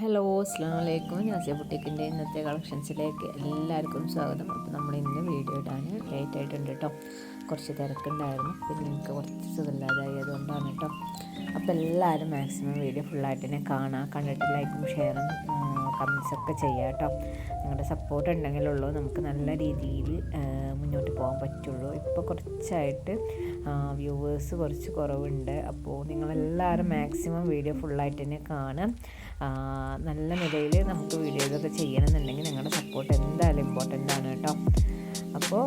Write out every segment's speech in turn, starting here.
Hello അസ്സാം വലൈക്കും നാസിയ ബുട്ടിക്കിന്റെ ഇന്നത്തെ കളക്ഷൻസിലേക്ക് എല്ലാവർക്കും സ്വാഗതം. അപ്പോൾ നമ്മൾ ഇന്ന് വീഡിയോ ഇടാൻ ലേറ്റ് ആയിട്ടുണ്ട് കേട്ടോ കുറച്ച് തിരക്കുണ്ടായിരുന്നു. പിന്നെ നിങ്ങൾക്ക് കുറച്ച് സുഖമില്ലാതായി അതുകൊണ്ടാണ് കേട്ടോ അപ്പോൾ എല്ലാവരും മാക്സിമം വീഡിയോ ഫുള്ളായിട്ട് തന്നെ കാണാം. കണ്ടിട്ട് ലൈക്കും ഷെയറും കമൻസ് ചെയ്യുക കേട്ടോ. നിങ്ങളുടെ സപ്പോർട്ട് ഉണ്ടെങ്കിലുള്ളൂ. നമുക്ക് നല്ല രീതിയിൽ മുന്നോട്ട് പോകാൻ പറ്റുള്ളൂ. ഇപ്പോൾ കുറച്ചായിട്ട് വ്യൂവേഴ്സ് കുറച്ച് കുറവുണ്ട്. അപ്പോൾ നിങ്ങളെല്ലാവരും മാക്സിമം വീഡിയോ ഫുള്ളായിട്ട് തന്നെ കാണാം നല്ല നിലയിൽ നമുക്ക് വീഡിയോസൊക്കെ ചെയ്യണമെന്നുണ്ടെങ്കിൽ നിങ്ങളുടെ സപ്പോർട്ട് എന്തായാലും ഇമ്പോർട്ടന്റ് ആണ് കേട്ടോ. അപ്പോൾ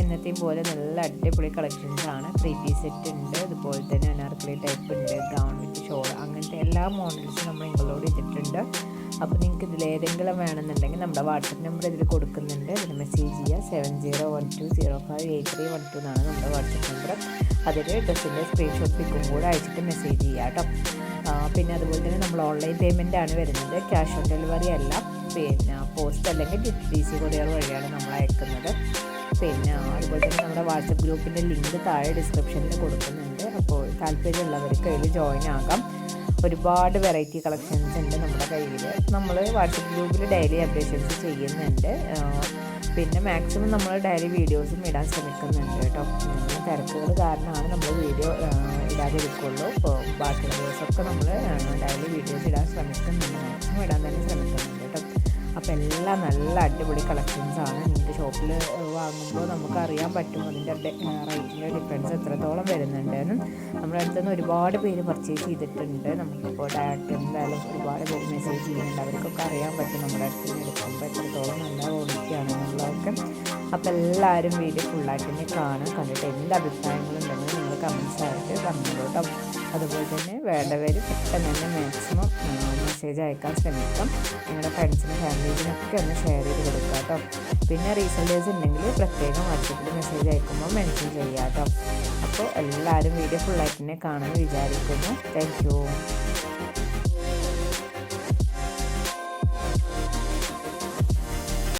എന്നത്തെയും പോലെ നല്ല അടിപൊളി കളക്ഷൻസ് ആണ്. ത്രീ പീസ് സെറ്റ് ഉണ്ട്. അതുപോലെ തന്നെ അനാർക്കലി ടൈപ്പ് ഉണ്ട്. ഗൗൺ വിത്ത് ഷോൾ അങ്ങനത്തെ എല്ലാ മോഡൽസും നമ്മൾ ഇൻക്ലൂഡ് ചെയ്തിട്ടുണ്ട്. അപ്പോൾ നിങ്ങൾക്ക് ഇതിൽ ഏതെങ്കിലും വേണമെന്നുണ്ടെങ്കിൽ നമ്മുടെ വാട്സപ്പ് നമ്പർ ഇതിൽ കൊടുക്കുന്നുണ്ട്. അതിന് മെസ്സേജ് ചെയ്യുക seven zero one two zero five eight three one two എന്നാണ് നമ്മുടെ വാട്സപ്പ് നമ്പർ. അതിൽ ഡ്രസ്സിന്റെ സ്ക്രീൻഷോട്ട് പിക്കും കൂടെ അയച്ചിട്ട് മെസ്സേജ് ചെയ്യുക കേട്ടോ. പിന്നെ അതുപോലെ തന്നെ നമ്മൾ ഓൺലൈൻ പേയ്മെന്റ് ആണ് വരുന്നത്. ക്യാഷ് ഓൺ ഡെലിവറി അല്ല. പിന്നെ പോസ്റ്റ് അല്ലെങ്കിൽ ഡി സി കൊറിയർ വഴിയാണ് നമ്മൾ അയക്കുന്നത്. പിന്നെ അതുപോലെ തന്നെ നമ്മുടെ വാട്സപ്പ് ഗ്രൂപ്പിന്റെ ലിങ്ക് താഴെ ഡിസ്ക്രിപ്ഷനിൽ കൊടുക്കുന്നുണ്ട്. അപ്പോൾ താല്പര്യമുള്ളവർക്ക് അതിൽ ജോയിൻ ആകാം. ഒരുപാട് വെറൈറ്റി കളക്ഷൻസ് ഉണ്ട് നമ്മുടെ കയ്യിൽ നമ്മൾ വാട്സപ്പ് ഗ്രൂപ്പിൽ ഡെയിലി അപ്ഡേഷൻസ് ചെയ്യുന്നുണ്ട്. പിന്നെ മാക്സിമം നമ്മൾ ഡെയിലി വീഡിയോസും ഇടാൻ ശ്രമിക്കുന്നുണ്ട് കേട്ടോ. തിരക്കുകൾ കാരണമാണ് നമ്മൾ വീഡിയോ ഇടാതിരിക്കുള്ളൂ. ബാക്കി ദിവസമൊക്കെ നമ്മൾ ഡെയിലി വീഡിയോസ് ഇടാൻ ശ്രമിക്കുന്നുണ്ട്. മാക്സിമം ഇടാൻ തന്നെ ശ്രമിക്കുന്നുണ്ട്. അപ്പോൾ എല്ലാം നല്ല അടിപൊളി കളക്ഷൻസാണ് നിങ്ങൾക്ക് ഷോപ്പിൽ വാങ്ങുമ്പോൾ നമുക്ക് അറിയാൻ പറ്റും അതിന്റെ റേറ്റിന്റെ ഡിഫറൻസ് എത്രത്തോളം വരുന്നുണ്ടെന്നും നമ്മുടെ അടുത്ത് നിന്ന് ഒരുപാട് പേര് പർച്ചേസ് ചെയ്തിട്ടുണ്ട്. നമുക്കിപ്പോൾ ഡയറക്റ്റ് എന്തായാലും ഒരുപാട് പേര് മെസ്സേജ് ചെയ്യുന്നുണ്ട്. അവർക്കൊക്കെ അറിയാൻ പറ്റും നമ്മുടെ അടുത്ത് നിന്ന് എടുക്കുമ്പോൾ എത്രത്തോളം നല്ല ക്വാളിറ്റി ആണെന്നുള്ളതൊക്കെ അപ്പോൾ എല്ലാവരും വീഡിയോ ഫുള്ളായിട്ട് തന്നെ കാണാൻ കണ്ടിട്ട് എന്ത് അഭിപ്രായങ്ങളുണ്ടെങ്കിൽ നിങ്ങൾ കമൻസ് ആയിട്ട് പറഞ്ഞോളൂ കേട്ടോ അതുപോലെ തന്നെ വേണ്ടവർ പെട്ടെന്ന് തന്നെ മാക്സിമം മെസ്സേജ് അയക്കാൻ ശ്രമിക്കാം. നിങ്ങളുടെ ഫ്രണ്ട്സിനും ഫാമിലീസിനൊക്കെ ഒന്ന് ഷെയർ ചെയ്ത് കൊടുക്കുക കേട്ടോ പിന്നെ റീസെല്ലേഴ്സ് ഉണ്ടെങ്കിൽ പ്രത്യേകം വാട്സപ്പിൽ മെസ്സേജ് അയക്കുമ്പോൾ മെൻഷൻ ചെയ്യുക കേട്ടോ അപ്പോൾ എല്ലാവരും വീഡിയോ ഫുള്ളായിട്ട് തന്നെ കാണാൻ വിചാരിക്കുന്നു. Thank you